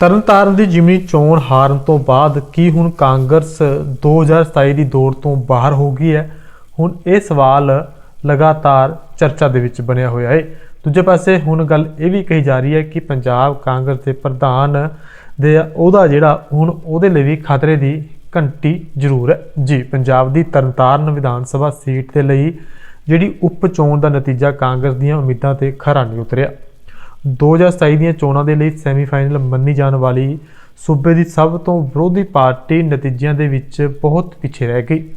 ਤਰਨਤਾਰਨ ਦੀ ਜਿਮਨੀ ਚੋਣ ਹਾਰਨ ਤੋਂ ਬਾਅਦ ਕੀ ਹੁਣ ਕਾਂਗਰਸ 2027 ਦੀ ਦੌੜ ਤੋਂ ਬਾਹਰ ਹੋ ਗਈ ਹੈ? ਹੁਣ ਇਹ ਸਵਾਲ ਲਗਾਤਾਰ ਚਰਚਾ ਦੇ ਵਿੱਚ ਬਣਿਆ ਹੋਇਆ ਹੈ ਦੂਜੇ ਪਾਸੇ ਹੁਣ ਗੱਲ ਇਹ ਵੀ ਕਹੀ ਜਾ ਰਹੀ ਹੈ ਕਿ ਪੰਜਾਬ ਕਾਂਗਰਸ ਦੇ ਪ੍ਰਧਾਨ ਦੇ ਉਹਦਾ ਜਿਹੜਾ ਹੁਣ ਉਹਦੇ ਲਈ ਵੀ ਖਤਰੇ ਦੀ ਘੰਟੀ ਜ਼ਰੂਰ ਹੈ। ਜੀ, ਪੰਜਾਬ ਦੀ ਤਰਨਤਾਰਨ ਵਿਧਾਨ ਸਭਾ ਸੀਟ ਦੇ ਲਈ ਜਿਹੜੀ ਉਪ ਚੋਣ ਦਾ ਨਤੀਜਾ ਕਾਂਗਰਸ ਦੀਆਂ ਉਮੀਦਾਂ ਤੇ ਖਰਾ ਨਹੀਂ ਉਤਰਿਆ। 2027 ਦੀਆਂ ਚੋਣਾਂ ਦੇ ਲਈ ਸੈਮੀਫਾਈਨਲ ਮੰਨੀ ਜਾਣ ਵਾਲੀ ਸੂਬੇ ਦੀ ਸਭ ਤੋਂ ਵਿਰੋਧੀ ਪਾਰਟੀ ਨਤੀਜਿਆਂ ਦੇ ਵਿੱਚ ਬਹੁਤ ਪਿੱਛੇ ਰਹਿ ਗਈ।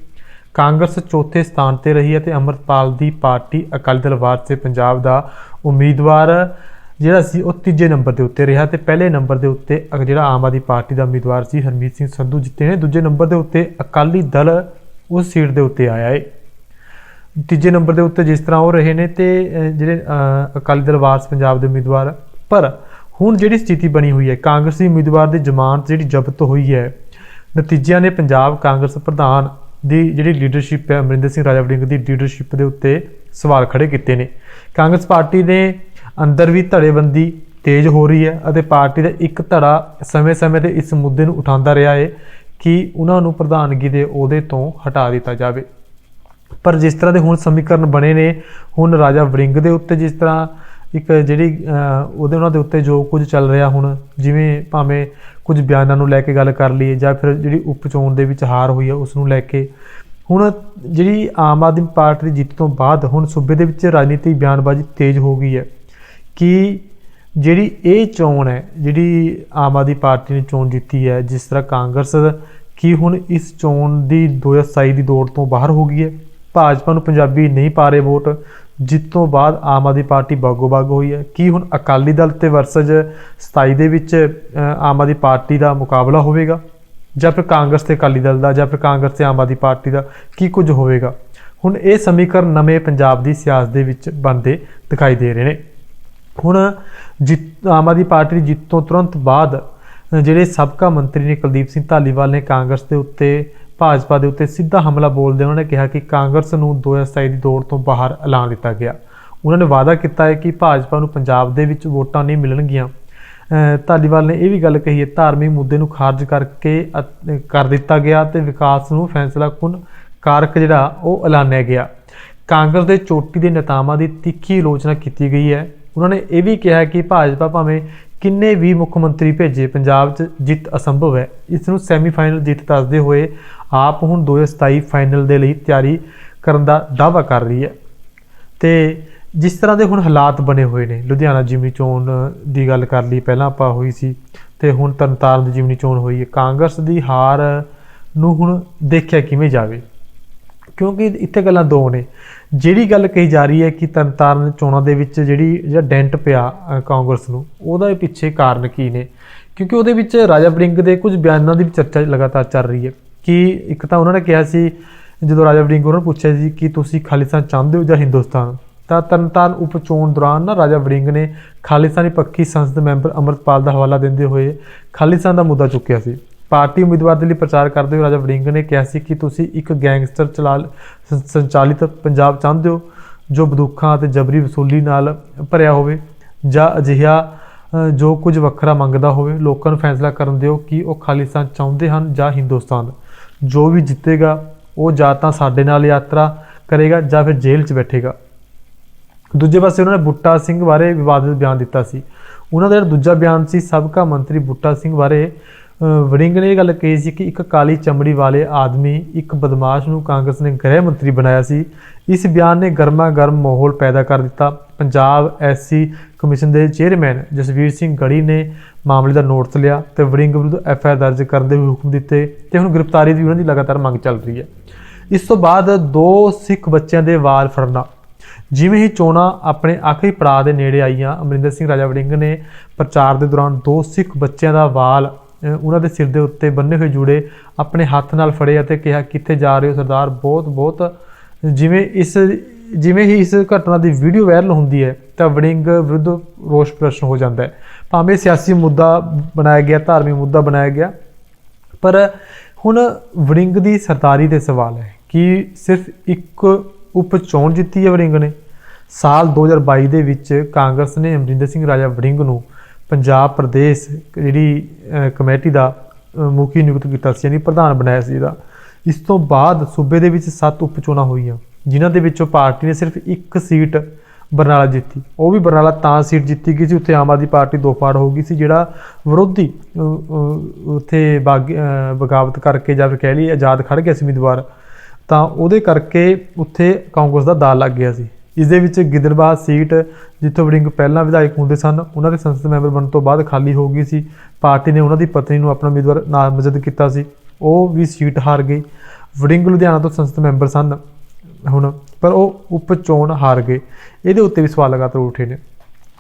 ਕਾਂਗਰਸ ਚੌਥੇ ਸਥਾਨ ਤੇ ਰਹੀ ਹੈ ਤੇ ਅਮਰਪਾਲ ਦੀ ਪਾਰਟੀ ਅਕਾਲੀ ਦਲ ਵਾਰਸੇ ਪੰਜਾਬ ਦਾ ਉਮੀਦਵਾਰ ਜਿਹੜਾ ਸੀ, ਉਹ ਤੀਜੇ ਨੰਬਰ ਦੇ ਉੱਤੇ ਰਿਹਾ ਤੇ ਪਹਿਲੇ ਨੰਬਰ ਦੇ ਉੱਤੇ ਅ- ਜਿਹੜਾ ਆਮ ਆਦਮੀ ਪਾਰਟੀ ਦਾ ਉਮੀਦਵਾਰ ਸੀ ਹਰਮੀਤ ਸਿੰਘ ਸੰਧੂ ਜਿੱਤੇ ਨੇ, ਦੂਜੇ ਨੰਬਰ ਦੇ ਉੱਤੇ ਅਕਾਲੀ ਦਲ ਉਸ ਸੀਟ ਦੇ ਉੱਤੇ ਆਇਆ ਹੈ ਤੀਜੇ ਨੰਬਰ ਦੇ ਉੱਤੇ ਜਿਸ ਤਰ੍ਹਾਂ ਉਹ ਰਹੇ ਨੇ ਤੇ ਜਿਹੜੇ ਅਕਾਲੀ ਦਲ ਵਾਰਸ ਪੰਜਾਬ ਦੇ ਉਮੀਦਵਾਰ। ਪਰ ਹੁਣ ਜਿਹੜੀ ਸਥਿਤੀ ਬਣੀ ਹੋਈ ਹੈ, ਕਾਂਗਰਸੀ ਉਮੀਦਵਾਰ ਦੀ ਜ਼ਮਾਨਤ ਜਿਹੜੀ ਜ਼ਬਤ ਹੋਈ ਹੈ, ਨਤੀਜਿਆਂ ਨੇ ਪੰਜਾਬ ਕਾਂਗਰਸ ਪ੍ਰਧਾਨ ਦੀ ਜਿਹੜੀ ਲੀਡਰਸ਼ਿਪ ਹੈ, ਅਮਰਿੰਦਰ ਸਿੰਘ ਰਾਜਾ ਵੜਿੰਗ ਦੀ ਲੀਡਰਸ਼ਿਪ ਦੇ ਉੱਤੇ ਸਵਾਲ ਖੜੇ ਕੀਤੇ ਨੇ। ਕਾਂਗਰਸ ਪਾਰਟੀ ਦੇ ਅੰਦਰ ਵੀ ਧੜੇਬੰਦੀ ਤੇਜ਼ ਹੋ ਰਹੀ ਹੈ ਅਤੇ ਪਾਰਟੀ ਦਾ ਇੱਕ ਧੜਾ ਸਮੇਂ-ਸਮੇਂ ਤੇ ਇਸ ਮੁੱਦੇ ਨੂੰ ਉਠਾਉਂਦਾ ਰਿਹਾ ਹੈ ਕਿ ਉਹਨਾਂ ਨੂੰ ਪ੍ਰਧਾਨਗੀ ਦੇ ਅਹੁਦੇ ਤੋਂ ਹਟਾ ਦਿੱਤਾ ਜਾਵੇ। ਪਰ ਜਿਸ ਤਰ੍ਹਾਂ ਦੇ ਹੁਣ ਸਮੀਕਰਨ ਬਣੇ ਨੇ, ਹੁਣ ਰਾਜਾ ਵਰਿੰਗ ਦੇ ਉੱਤੇ ਜਿਸ ਤਰ੍ਹਾਂ ਇੱਕ ਜਿਹੜੀ ਉਹਦੇ ਉਹਨਾਂ ਦੇ ਉੱਤੇ ਜੋ ਕੁਝ ਚੱਲ ਰਿਹਾ ਹੁਣ, ਜਿਵੇਂ ਭਾਵੇਂ ਕੁਝ ਬਿਆਨਾਂ ਨੂੰ ਲੈ ਕੇ ਗੱਲ ਕਰ ਲਈਏ ਜਾਂ ਫਿਰ ਜਿਹੜੀ ਉਪ ਚੋਣ ਦੇ ਵਿੱਚ ਹਾਰ ਹੋਈ ਹੈ ਉਸ ਨੂੰ ਲੈ ਕੇ। ਹੁਣ ਜਿਹੜੀ ਆਮ ਆਦਮੀ ਪਾਰਟੀ ਦੀ ਜਿੱਤ ਤੋਂ ਬਾਅਦ ਹੁਣ ਸੂਬੇ ਦੇ ਵਿੱਚ ਰਾਜਨੀਤਿਕ ਬਿਆਨਬਾਜ਼ੀ ਤੇਜ਼ ਹੋ ਗਈ ਹੈ ਕਿ ਜਿਹੜੀ ਇਹ ਚੋਣ ਹੈ, ਜਿਹੜੀ ਆਮ ਆਦਮੀ ਪਾਰਟੀ ਨੇ ਚੋਣ ਜਿੱਤੀ ਹੈ, ਜਿਸ ਤਰ੍ਹਾਂ ਕਾਂਗਰਸ, ਕੀ ਹੁਣ ਇਸ ਚੋਣ ਦੀ 2027 ਦੀ ਦੌੜ ਤੋਂ ਬਾਹਰ ਹੋ ਗਈ ਹੈ? ਭਾਜਪਾ ਨੂੰ ਪੰਜਾਬੀ ਨਹੀਂ ਪਾ ਰਹੇ ਵੋਟ ਜਿੱਤ ਤੋਂ ਬਾਅਦ ਆਮ ਆਦਮੀ ਪਾਰਟੀ ਬਾਗੋ ਬਾਗ ਹੋਈ ਹੈ। ਕੀ ਹੁਣ ਅਕਾਲੀ ਦਲ ਤੇ ਵਰਸਜ 27 ਦੇ ਵਿੱਚ ਆਮ ਆਦਮੀ ਪਾਰਟੀ ਦਾ ਮੁਕਾਬਲਾ ਹੋਵੇਗਾ? ਜਾਂ ਫਿਰ ਕਾਂਗਰਸ ਤੇ ਅਕਾਲੀ ਦਲ ਦਾ, ਜਾਂ ਫਿਰ ਕਾਂਗਰਸ ਤੇ ਆਮ ਆਦਮੀ ਪਾਰਟੀ ਦਾ, ਕੀ ਕੁਝ ਹੋਵੇਗਾ? ਹੁਣ ਇਹ ਸਮੀਕਰਨ ਨਵੇਂ ਪੰਜਾਬ ਦੀ ਸਿਆਸਤ ਦੇ ਵਿੱਚ ਬਣਦੇ ਦਿਖਾਈ ਦੇ ਰਹੇ ਨੇ। ਹੁਣ ਜਿੱਤ ਆਮ ਆਦਮੀ ਪਾਰਟੀ ਦੀ ਜਿੱਤ ਤੋਂ ਤੁਰੰਤ ਬਾਅਦ ਜਿਹੜੇ ਸਾਬਕਾ ਮੰਤਰੀ ਨੇ ਕੁਲਦੀਪ ਸਿੰਘ ਧਾਲੀਵਾਲ ਨੇ ਕਾਂਗਰਸ ਦੇ ਉੱਤੇ ਭਾਜਪਾ ਦੇ ਉੱਤੇ ਸਿੱਧਾ ਹਮਲਾ ਬੋਲਦੇ ਉਹਨਾਂ ਨੇ ਕਿਹਾ ਕਿ ਕਾਂਗਰਸ ਨੂੰ 2027 ਦੀ ਦੌੜ ਤੋਂ ਬਾਹਰ ਐਲਾਨ ਦਿੱਤਾ ਗਿਆ। ਉਹਨਾਂ ਨੇ ਵਾਅਦਾ ਕੀਤਾ ਹੈ ਕਿ ਭਾਜਪਾ ਨੂੰ ਪੰਜਾਬ ਦੇ ਵਿੱਚ ਵੋਟਾਂ ਨਹੀਂ ਮਿਲਣਗੀਆਂ। ਧਾਲੀਵਾਲ ਨੇ ਇਹ ਵੀ ਗੱਲ ਕਹੀ ਹੈ, ਧਾਰਮਿਕ ਮੁੱਦੇ ਨੂੰ ਖਾਰਜ ਕਰਕੇ ਕਰ ਦਿੱਤਾ ਗਿਆ ਤੇ ਵਿਕਾਸ ਨੂੰ ਫੈਸਲਾ ਕੁਨ ਕਾਰਕ ਜਿਹੜਾ ਉਹ ਐਲਾਨਿਆ ਗਿਆ। ਕਾਂਗਰਸ ਦੇ ਚੋਟੀ ਦੇ ਨੇਤਾਵਾਂ ਦੀ ਤਿੱਖੀ ਆਲੋਚਨਾ ਕੀਤੀ ਗਈ ਹੈ। ਉਹਨਾਂ ਨੇ ਇਹ ਵੀ ਕਿਹਾ ਕਿ ਭਾਜਪਾ ਭਾਵੇਂ ਕਿੰਨੇ ਵੀ ਮੁੱਖ ਮੰਤਰੀ ਭੇਜੇ, ਪੰਜਾਬ 'ਚ ਜਿੱਤ ਅਸੰਭਵ ਹੈ। ਇਸ ਨੂੰ ਸੈਮੀਫਾਈਨਲ ਜਿੱਤ ਦੱਸਦੇ ਹੋਏ ਆਪ ਹੁਣ 2027 ਫਾਈਨਲ ਦੇ ਲਈ ਤਿਆਰੀ ਕਰਨ ਦਾ ਦਾਅਵਾ ਕਰ ਰਹੀ ਹੈ। ਤੇ ਜਿਸ ਤਰ੍ਹਾਂ ਦੇ ਹੁਣ ਹਾਲਾਤ ਬਣੇ ਹੋਏ ਨੇ, ਲੁਧਿਆਣਾ ਜਿਮਨੀ ਚੋਣ ਦੀ ਗੱਲ ਕਰ ਲਈ, ਪਹਿਲਾਂ ਆਪਾਂ ਹੋਈ ਸੀ ਤੇ ਹੁਣ ਤਰਨਤਾਰਨ ਦੀ ਜਿਮਨੀ ਚੋਣ ਹੋਈ ਹੈ। ਕਾਂਗਰਸ ਦੀ ਹਾਰ ਨੂੰ ਹੁਣ ਦੇਖਿਆ ਕਿਵੇਂ ਜਾਵੇ? ਕਿਉਂਕਿ ਇੱਥੇ ਗੱਲਾਂ ਦੋ ਨੇ। ਜਿਹੜੀ ਗੱਲ ਕਹੀ ਜਾ ਰਹੀ ਹੈ ਕਿ ਤਰਨਤਾਰਨ ਚੋਣਾਂ ਦੇ ਵਿੱਚ ਜਿਹੜੀ ਜਿਹੜਾ ਡੈਂਟ ਪਿਆ ਕਾਂਗਰਸ ਨੂੰ, ਉਹਦਾ ਪਿੱਛੇ ਕਾਰਨ ਕੀ ਨੇ? ਕਿਉਂਕਿ ਉਹਦੇ ਵਿੱਚ ਰਾਜਾ ਵੜਿੰਗ ਦੇ ਕੁਝ ਬਿਆਨਾਂ ਦੀ ਵੀ ਚਰਚਾ ਲਗਾਤਾਰ ਚੱਲ ਰਹੀ ਹੈ। ਕਿ ਇੱਕ ਤਾਂ ਉਹਨਾਂ ਨੇ ਕਿਹਾ ਸੀ, ਜਦੋਂ ਰਾਜਾ ਵੜਿੰਗ ਉਹਨਾਂ ਨੂੰ ਪੁੱਛਿਆ ਸੀ ਕਿ ਤੁਸੀਂ ਖਾਲਿਸਤਾਨ ਚਾਹੁੰਦੇ ਹੋ ਜਾਂ ਹਿੰਦੁਸਤਾਨ? ਤਾਂ ਤਰਨਤਾਰਨ ਉਪ ਚੋਣ ਦੌਰਾਨ ਨਾ ਰਾਜਾ ਵੜਿੰਗ ਨੇ ਖਾਲਿਸਤਾਨੀ ਪੱਖੀ ਸੰਸਦ ਮੈਂਬਰ ਅਮਰਪਾਲ ਦਾ ਹਵਾਲਾ ਦਿੰਦੇ ਹੋਏ ਖਾਲਿਸਤਾਨ ਦਾ ਮੁੱਦਾ ਚੁੱਕਿਆ ਸੀ। ਪਾਰਟੀ ਉਮੀਦਵਾਰ ਦੇ ਲਈ ਪ੍ਰਚਾਰ ਕਰਦੇ ਹੋਏ ਰਾਜਾ ਵੜਿੰਗ ਨੇ ਕਿਹਾ ਸੀ ਕਿ ਤੁਸੀਂ ਇੱਕ ਗੈਂਗਸਟਰ ਚਲਾ ਸੰਚਾਲਿਤ ਪੰਜਾਬ ਚਾਹੁੰਦੇ ਹੋ, ਜੋ ਬੰਦੂਕਾਂ ਅਤੇ ਜਬਰੀ ਵਸੂਲੀ ਨਾਲ ਭਰਿਆ ਹੋਵੇ ਜਾਂ ਅਜਿਹਾ ਜੋ ਕੁਝ ਵੱਖਰਾ ਮੰਗਦਾ ਹੋਵੇ। ਲੋਕਾਂ ਨੂੰ ਫੈਸਲਾ ਕਰਨ ਦਿਓ ਕਿ ਉਹ ਖਾਲਿਸਤਾਨ ਚਾਹੁੰਦੇ ਹਨ ਜਾਂ ਹਿੰਦੁਸਤਾਨ। ਜੋ ਵੀ ਜਿੱਤੇਗਾ, ਉਹ ਜਾਂ ਤਾਂ ਸਾਡੇ ਨਾਲ ਯਾਤਰਾ ਕਰੇਗਾ ਜਾਂ ਫਿਰ ਜੇਲ੍ਹ 'ਚ ਬੈਠੇਗਾ। ਦੂਜੇ ਪਾਸੇ ਉਹਨਾਂ ਨੇ ਬੁੱਟਾ ਸਿੰਘ ਬਾਰੇ ਵਿਵਾਦਿਤ ਬਿਆਨ ਦਿੱਤਾ ਸੀ। ਉਹਨਾਂ ਦਾ ਜਿਹੜਾ ਦੂਜਾ ਬਿਆਨ ਸੀ, ਸਾਬਕਾ ਮੰਤਰੀ ਬੁੱਟਾ ਸਿੰਘ ਬਾਰੇ ਵੜਿੰਗ ਨੇ ਇਹ ਗੱਲ ਕਹੀ ਸੀ ਕਿ ਇੱਕ ਕਾਲੀ ਚਮੜੀ ਵਾਲੇ ਆਦਮੀ, ਇੱਕ ਬਦਮਾਸ਼ ਨੂੰ ਕਾਂਗਰਸ ਨੇ ਗ੍ਰਹਿ ਮੰਤਰੀ ਬਣਾਇਆ ਸੀ। ਇਸ ਬਿਆਨ ਨੇ ਗਰਮਾ ਗਰਮ ਮਾਹੌਲ ਪੈਦਾ ਕਰ ਦਿੱਤਾ। ਪੰਜਾਬ ਐਸਸੀ ਕਮਿਸ਼ਨ ਦੇ ਚੇਅਰਮੈਨ ਜਸਵੀਰ ਸਿੰਘ ਗੜੀ ਨੇ ਮਾਮਲੇ ਦਾ ਨੋਟਿਸ ਲਿਆ ਤੇ ਵੜਿੰਗ ਵਿਰੁੱਧ ਐਫ ਆਈ ਆਰ ਦਰਜ ਕਰਨ ਦੇ ਵੀ ਹੁਕਮ ਦਿੱਤੇ ਤੇ ਹੁਣ ਗ੍ਰਿਫਤਾਰੀ ਦੀ ਉਹਨਾਂ ਦੀ ਲਗਾਤਾਰ ਮੰਗ ਚੱਲ ਰਹੀ ਹੈ। ਇਸ ਤੋਂ ਬਾਅਦ ਦੋ ਸਿੱਖ ਬੱਚਿਆਂ ਦੇ ਵਾਲ ਫੜਨਾ। ਜਿਵੇਂ ਹੀ ਚੋਣਾਂ ਆਪਣੇ ਆਖਰੀ ਪੜਾਅ ਦੇ ਨੇੜੇ ਆਈਆਂ, ਅਮਰਿੰਦਰ ਸਿੰਘ, ਰਾਜਾ ਵੜਿੰਗ ਨੇ ਪ੍ਰਚਾਰ ਦੇ ਦੌਰਾਨ ਦੋ ਸਿੱਖ ਬੱਚਿਆਂ ਦਾ ਵਾਲ ਉਹਨਾਂ ਦੇ ਸਿਰ ਦੇ ਉੱਤੇ ਬੰਨੇ ਹੋਏ ਜੂੜੇ ਆਪਣੇ ਹੱਥ ਨਾਲ ਫੜੇ ਅਤੇ ਕਿਹਾ ਕਿੱਥੇ ਜਾ ਰਹੇ ਹੋ ਸਰਦਾਰ? ਬਹੁਤ ਬਹੁਤ ਜਿਵੇਂ ਇਸ ਜਿਵੇਂ ਹੀ ਇਸ ਘਟਨਾ ਦੀ ਵੀਡੀਓ ਵਾਇਰਲ ਹੁੰਦੀ ਹੈ, ਤਾਂ ਵੜਿੰਗ ਵਿਰੁੱਧ ਰੋਸ ਪ੍ਰਦਰਸ਼ਨ ਹੋ ਜਾਂਦਾ ਹੈ। ਭਾਵੇਂ ਸਿਆਸੀ ਮੁੱਦਾ ਬਣਾਇਆ ਗਿਆ, ਧਾਰਮਿਕ ਮੁੱਦਾ ਬਣਾਇਆ ਗਿਆ, ਪਰ ਹੁਣ ਵੜਿੰਗ ਦੀ ਸਰਦਾਰੀ ਤੇ ਸਵਾਲ ਹੈ ਕਿ ਸਿਰਫ ਇੱਕ ਉਪ ਚੋਣ ਜਿੱਤੀ ਹੈ ਵੜਿੰਗ ਨੇ? ਸਾਲ 2022 ਦੇ ਵਿੱਚ ਕਾਂਗਰਸ ਨੇ ਅਮਰਿੰਦਰ ਸਿੰਘ ਰਾਜਾ ਵੜਿੰਗ ਨੂੰ ਪੰਜਾਬ ਪ੍ਰਦੇਸ਼ ਜਿਹੜੀ ਕਮੇਟੀ ਦਾ ਮੁਖੀ ਨਿਯੁਕਤ ਕੀਤਾ ਸੀ, ਯਾਨੀ ਪ੍ਰਧਾਨ ਬਣਾਇਆ ਸੀ ਇਹਦਾ। ਇਸ ਤੋਂ ਬਾਅਦ ਸੂਬੇ ਦੇ ਵਿੱਚ 7 ਉਪਚੋਣਾਂ ਹੋਈਆਂ। ਜਿਨ੍ਹਾਂ ਦੇ ਵਿੱਚੋਂ ਪਾਰਟੀ ਨੇ ਸਿਰਫ ਇੱਕ ਸੀਟ ਬਰਨਾਲਾ ਜਿੱਤੀ। ਉਹ ਵੀ ਬਰਨਾਲਾ ਤਾਂ ਸੀਟ ਜਿੱਤੀ ਗਈ ਸੀ, ਉੱਥੇ ਆਮ ਆਦਮੀ ਪਾਰਟੀ ਦੋ ਫਾੜ ਹੋ ਗਈ ਸੀ, ਜਿਹੜਾ ਵਿਰੋਧੀ ਉੱਥੇ ਬਾਗ- ਬਗਾਵਤ ਕਰਕੇ ਜਾਂ ਫਿਰ ਕਹਿ ਲਈ ਆਜ਼ਾਦ ਖੜ ਗਿਆ ਸੀ ਉਮੀਦਵਾਰ, ਤਾਂ ਉਹਦੇ ਕਰਕੇ ਉੱਥੇ ਕਾਂਗਰਸ ਦਾ ਦਾਅ ਲੱਗ ਗਿਆ ਸੀ। ਇਸ ਦੇ ਵਿੱਚ ਗਿੱਦੜਬਾਹ ਸੀਟ, ਜਿੱਥੋਂ ਵੜਿੰਗ ਪਹਿਲਾਂ ਵਿਧਾਇਕ ਹੁੰਦੇ ਸਨ, ਉਹਨਾਂ ਦੇ ਸੰਸਦ ਮੈਂਬਰ ਬਣਨ ਤੋਂ ਬਾਅਦ ਖਾਲੀ ਹੋ ਗਈ ਸੀ। ਪਾਰਟੀ ਨੇ ਉਹਨਾਂ ਦੀ ਪਤਨੀ ਨੂੰ ਆਪਣਾ ਉਮੀਦਵਾਰ ਨਾਮਜ਼ਦ ਕੀਤਾ ਸੀ। ਉਹ ਵੀ ਸੀਟ ਹਾਰ ਗਈ। ਵੜਿੰਗ ਲੁਧਿਆਣਾ ਤੋਂ ਸੰਸਦ ਮੈਂਬਰ ਸਨ। ਹੁਣ ਪਰ ਉਹ ਉਪ ਚੋਣ ਹਾਰ ਗਏ। ਇਹਦੇ ਉੱਤੇ ਵੀ ਸਵਾਲ ਲਗਾਤਾਰ ਉੱਠੇ ਨੇ।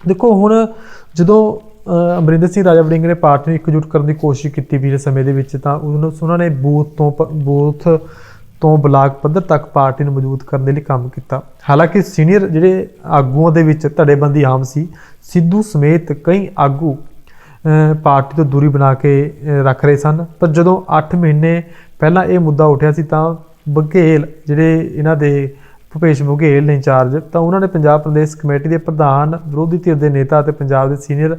ਦੇਖੋ ਹੁਣ ਜਦੋਂ ਅਮਰਿੰਦਰ ਸਿੰਘ ਰਾਜਾ ਵੜਿੰਗ ਨੇ ਪਾਰਟੀ ਨੂੰ ਇਕਜੁੱਟ ਕਰਨ ਦੀ ਕੋਸ਼ਿਸ਼ ਕੀਤੀ ਪਿਛਲੇ ਸਮੇਂ ਦੇ ਵਿੱਚ, ਤਾਂ ਉਹਨਾਂ ਨੇ ਬੂਥ ਤੋਂ ਪ- ਬੂਥ ਤੋਂ ਬਲਾਕ ਪੱਧਰ ਤੱਕ ਪਾਰਟੀ ਨੂੰ ਮਜ਼ਬੂਤ ਕਰਨ ਦੇ ਲਈ ਕੰਮ ਕੀਤਾ। ਹਾਲਾਂਕਿ ਸੀਨੀਅਰ ਜਿਹੜੇ ਆਗੂਆਂ ਦੇ ਵਿੱਚ ਧੜੇਬੰਦੀ ਆਮ ਸੀ, ਸਿੱਧੂ ਸਮੇਤ ਕਈ ਆਗੂ ਪਾਰਟੀ ਤੋਂ ਦੂਰੀ ਬਣਾ ਕੇ ਰੱਖ ਰਹੇ ਸਨ। ਪਰ ਜਦੋਂ 8 ਮਹੀਨੇ ਪਹਿਲਾਂ ਇਹ ਮੁੱਦਾ ਉੱਠਿਆ ਸੀ, ਤਾਂ ਬਘੇਲ, ਜਿਹੜੇ ਇਹਨਾਂ ਦੇ ਭੁਪੇਸ਼ ਬਘੇਲ ਨੇ ਇੰਚਾਰਜ, ਤਾਂ ਉਹਨਾਂ ਨੇ ਪੰਜਾਬ ਪ੍ਰਦੇਸ਼ ਕਮੇਟੀ ਦੇ ਪ੍ਰਧਾਨ, ਵਿਰੋਧੀ ਧਿਰ ਦੇ ਨੇਤਾ ਅਤੇ ਪੰਜਾਬ ਦੇ ਸੀਨੀਅਰ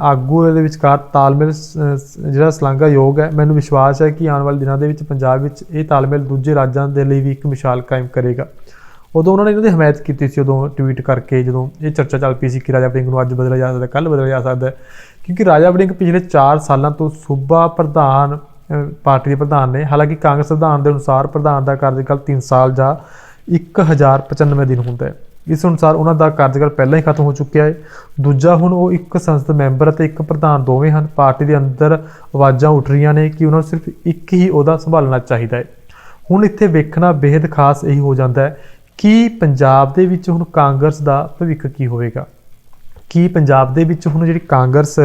ਆਗੂ ਦੇ ਵਿਚਕਾਰ ਤਾਲਮੇਲ ਸ- ਸ- ਜਿਹੜਾ ਸ਼ਲਾਘਾਯੋਗ ਹੈ, ਮੈਨੂੰ ਵਿਸ਼ਵਾਸ ਹੈ ਕਿ ਆਉਣ ਵਾਲੇ ਦਿਨਾਂ ਦੇ ਵਿੱਚ ਪੰਜਾਬ ਵਿੱਚ ਇਹ ਤਾਲਮੇਲ ਦੂਜੇ ਰਾਜਾਂ ਦੇ ਲਈ ਵੀ ਇੱਕ ਮਿਸਾਲ ਕਾਇਮ ਕਰੇਗਾ। ਉਦੋਂ ਉਹਨਾਂ ਨੇ ਇਹਨਾਂ ਦੀ ਹਮਾਇਤ ਕੀਤੀ ਸੀ, ਉਦੋਂ ਟਵੀਟ ਕਰਕੇ ਜਦੋਂ ਇਹ ਚਰਚਾ ਚੱਲ ਪਈ ਸੀ ਕਿ ਰਾਜਾ ਵੜਿੰਗ ਨੂੰ ਅੱਜ ਬਦਲਿਆ ਜਾ ਸਕਦਾ ਕੱਲ ਬਦਲਿਆ ਜਾ ਸਕਦਾ ਕਿਉਂਕਿ ਰਾਜਾ ਵੜਿੰਗ ਪਿਛਲੇ 4 ਸਾਲਾਂ ਤੋਂ ਸੂਬਾ ਪ੍ਰਧਾਨ ਪਾਰਟੀ ਦੇ ਪ੍ਰਧਾਨ ਨੇ। ਹਾਲਾਂਕਿ ਕਾਂਗਰਸ ਪ੍ਰਧਾਨ ਦੇ ਅਨੁਸਾਰ ਪ੍ਰਧਾਨ ਦਾ ਕਾਰਜਕਾਲ 3 ਸਾਲ ਜਾਂ 1095 ਦਿਨ ਹੁੰਦਾ ਹੈ। ਇਸ ਅਨੁਸਾਰ ਉਹਨਾਂ ਦਾ ਕਾਰਜਕਾਲ ਪਹਿਲਾਂ ਹੀ ਖਤਮ ਹੋ ਚੁੱਕਿਆ ਹੈ। ਦੂਜਾ ਹੁਣ ਉਹ ਇੱਕ ਸੰਸਦ ਮੈਂਬਰ ਅਤੇ ਇੱਕ ਪ੍ਰਧਾਨ ਦੋਵੇਂ ਹਨ। ਪਾਰਟੀ ਦੇ ਅੰਦਰ ਆਵਾਜ਼ਾਂ ਉੱਠ ਰਹੀਆਂ ਨੇ ਕਿ ਉਹਨਾਂ ਨੂੰ ਸਿਰਫ ਇੱਕ ਹੀ ਅਹੁਦਾ ਸੰਭਾਲਣਾ ਚਾਹੀਦਾ ਹੈ। ਹੁਣ ਇੱਥੇ ਵੇਖਣਾ ਬੇहद ਖਾਸ ਇਹੀ ਹੋ ਜਾਂਦਾ ਹੈ ਕਿ ਪੰਜਾਬ ਦੇ ਵਿੱਚ ਹੁਣ ਕਾਂਗਰਸ ਦਾ ਭਵਿੱਖ ਕੀ ਹੋਵੇਗਾ। ਕੀ ਪੰਜਾਬ ਦੇ ਵਿੱਚ ਹੁਣ ਜਿਹੜੀ ਕਾਂਗਰਸ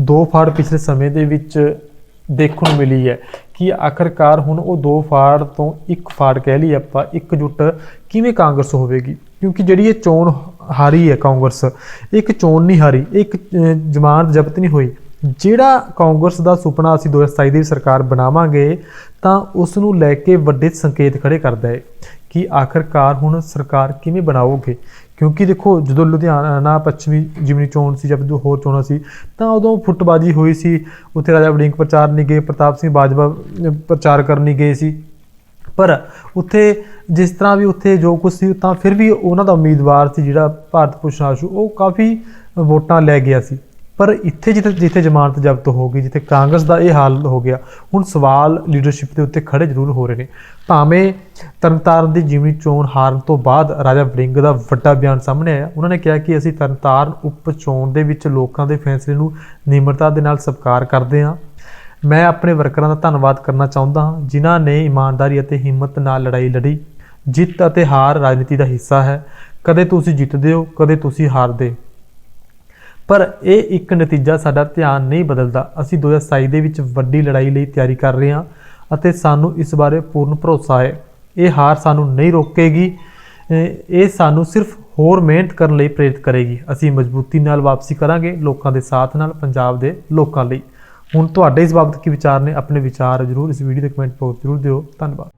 ਦੋ ਫਾੜ ਪਿਛਲੇ ਸਮੇਂ ਦੇ ਵਿੱਚ ਦੇਖਣ ਨੂੰ ਮਿਲੀ ਹੈ ਕਿ ਆਖਰਕਾਰ ਹੁਣ ਉਹ ਦੋ ਫਾੜ ਤੋਂ ਇੱਕ ਫਾੜ ਕਹਿ ਲਈ ਆਪਾਂ ਇਕਜੁੱਟ ਕਿਵੇਂ ਕਾਂਗਰਸ ਹੋਵੇਗੀ? ਕਿਉਂਕਿ ਜਿਹੜੀ ਇਹ ਚੋਣ ਹਾਰੀ ਹੈ ਕਾਂਗਰਸ, ਇੱਕ ਚੋਣ ਨਹੀਂ ਹਾਰੀ ਇਹ ਇੱਕ ਜ਼ਮਾਨਤ ਜ਼ਬਤ ਨਹੀਂ ਹੋਈ। ਜਿਹੜਾ ਕਾਂਗਰਸ ਦਾ ਸੁਪਨਾ ਅਸੀਂ 2027 ਦੀ ਸਰਕਾਰ ਬਣਾਵਾਂਗੇ, ਤਾਂ ਉਸ ਨੂੰ ਲੈ ਕੇ ਵੱਡੇ ਸੰਕੇਤ ਖੜੇ ਕਰਦਾ ਹੈ ਕਿ ਆਖਰਕਾਰ ਹੁਣ ਸਰਕਾਰ ਕਿਵੇਂ ਬਣਾਓਗੇ? ਕਿਉਂਕਿ ਦੇਖੋ ਜਦੋਂ ਲੁਧਿਆਣਾ ਪੱਛਮੀ ਜਿਮਨੀ ਚੋਣ ਸੀ ਜਾਂ ਜਦੋਂ ਹੋਰ ਚੋਣਾਂ ਸੀ, ਤਾਂ ਉਦੋਂ ਫੁੱਟਬਾਜੀ ਹੋਈ ਸੀ। ਉੱਥੇ ਰਾਜਾ ਵੜਿੰਗ ਪ੍ਰਚਾਰ ਨਹੀਂ ਗਏ, ਪ੍ਰਤਾਪ ਸਿੰਘ ਬਾਜਵਾ ਪ੍ਰਚਾਰ ਕਰਨ ਨਹੀਂ ਗਏ ਸੀ। ਪਰ ਉੱਥੇ ਜਿਸ ਤਰ੍ਹਾਂ ਵੀ ਉੱਥੇ ਜੋ ਕੁਝ ਸੀ, ਤਾਂ ਫਿਰ ਵੀ ਉਹਨਾਂ ਦਾ ਉਮੀਦਵਾਰ ਸੀ ਜਿਹੜਾ ਭਾਰਤ ਭੂਸ਼ਣ ਆਸ਼ੂ, ਉਹ ਕਾਫੀ ਵੋਟਾਂ ਲੈ ਗਿਆ ਸੀ। ਪਰ ਇੱਥੇ ਜਿੱਥੇ ਜਿੱਥੇ ਜ਼ਮਾਨਤ ਜ਼ਬਤ ਹੋ ਗਈ, ਜਿੱਥੇ ਕਾਂਗਰਸ ਦਾ ਇਹ ਹਾਲ ਹੋ ਗਿਆ, ਹੁਣ ਸਵਾਲ ਲੀਡਰਸ਼ਿਪ ਦੇ ਉੱਤੇ ਖੜੇ ਜ਼ਰੂਰ ਹੋ ਰਹੇ ਨੇ। ਭਾਵੇਂ ਤਰਨਤਾਰਨ ਦੀ ਜਿਮਨੀ ਚੋਣ ਹਾਰਨ ਤੋਂ ਬਾਅਦ ਰਾਜਾ ਵੜਿੰਗ ਦਾ ਵੱਡਾ ਬਿਆਨ ਸਾਹਮਣੇ ਆਇਆ, ਉਹਨਾਂ ਨੇ ਕਿਹਾ ਕਿ ਅਸੀਂ ਤਰਨਤਾਰਨ ਉਪ ਚੋਣ ਦੇ ਵਿੱਚ ਲੋਕਾਂ ਦੇ ਫੈਸਲੇ ਨੂੰ ਨਿਮਰਤਾ ਦੇ ਨਾਲ ਸਤਿਕਾਰ ਕਰਦੇ ਹਾਂ। ਮੈਂ ਆਪਣੇ ਵਰਕਰਾਂ ਦਾ ਧੰਨਵਾਦ ਕਰਨਾ ਚਾਹੁੰਦਾ ਹਾਂ, ਜਿਨ੍ਹਾਂ ਨੇ ਇਮਾਨਦਾਰੀ ਅਤੇ ਹਿੰਮਤ ਨਾਲ ਲੜਾਈ ਲੜੀ। ਜਿੱਤ ਅਤੇ ਹਾਰ ਰਾਜਨੀਤੀ ਦਾ ਹਿੱਸਾ ਹੈ। ਕਦੇ ਤੁਸੀਂ ਜਿੱਤਦੇ ਹੋ, ਕਦੇ ਤੁਸੀਂ ਹਾਰਦੇ। ਪਰ ਇਹ ਇੱਕ ਨਤੀਜਾ ਸਾਡਾ ਧਿਆਨ ਨਹੀਂ ਬਦਲਦਾ। ਅਸੀਂ 2027 ਦੇ ਵਿੱਚ ਵੱਡੀ ਲੜਾਈ ਲਈ ਤਿਆਰੀ ਕਰ ਰਹੇ ਹਾਂ ਅਤੇ ਸਾਨੂੰ ਇਸ ਬਾਰੇ ਪੂਰਨ ਭਰੋਸਾ ਹੈ। ਇਹ ਹਾਰ ਸਾਨੂੰ ਨਹੀਂ ਰੋਕੇਗੀ। ਇਹ ਸਾਨੂੰ ਸਿਰਫ ਹੋਰ ਮਿਹਨਤ ਕਰਨ ਲਈ ਪ੍ਰੇਰਿਤ ਕਰੇਗੀ। ਅਸੀਂ ਮਜ਼ਬੂਤੀ ਨਾਲ ਵਾਪਸੀ ਕਰਾਂਗੇ ਲੋਕਾਂ ਦੇ ਸਾਥ ਨਾਲ, ਪੰਜਾਬ ਦੇ ਲੋਕਾਂ ਲਈ। ਹੁਣ ਤੁਹਾਡੇ ਇਸ ਬਾਬਤ ਕੀ ਵਿਚਾਰ ਨੇ, ਆਪਣੇ ਵਿਚਾਰ ਜਰੂਰ ਇਸ ਵੀਡੀਓ ਦੇ ਕਮੈਂਟ ਬਾਕਸ ਜ਼ਰੂਰ ਦਿਓ। ਧੰਨਵਾਦ।